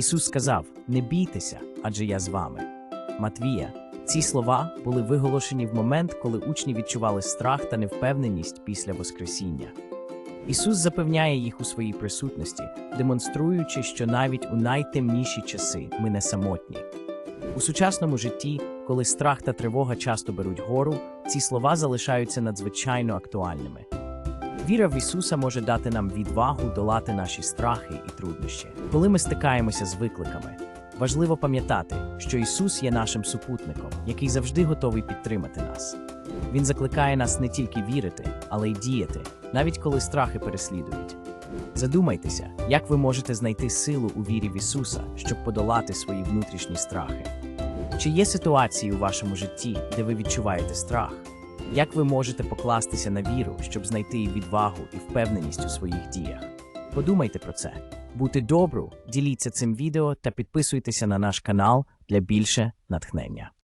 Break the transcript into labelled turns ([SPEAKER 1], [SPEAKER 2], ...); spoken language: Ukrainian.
[SPEAKER 1] Ісус сказав: Не бійтеся, адже я з вами. Матвія. Ці слова були виголошені в момент, коли учні відчували страх та невпевненість після Воскресіння. Ісус запевняє їх у своїй присутності, демонструючи, що навіть у найтемніші часи ми не самотні. У сучасному житті, коли страх та тривога часто беруть гору, ці слова залишаються надзвичайно актуальними. Віра в Ісуса може дати нам відвагу долати наші страхи і труднощі. Коли ми стикаємося з викликами, важливо пам'ятати, що Ісус є нашим супутником, який завжди готовий підтримати нас. Він закликає нас не тільки вірити, але й діяти, навіть коли страхи переслідують. Задумайтеся, як ви можете знайти силу у вірі в Ісуса, щоб подолати свої внутрішні страхи. Чи є ситуації у вашому житті, де ви відчуваєте страх? Як ви можете покластися на віру, щоб знайти відвагу і впевненість у своїх діях? Подумайте про це. Будьте добру, діліться цим відео та підписуйтеся на наш канал для більше натхнення.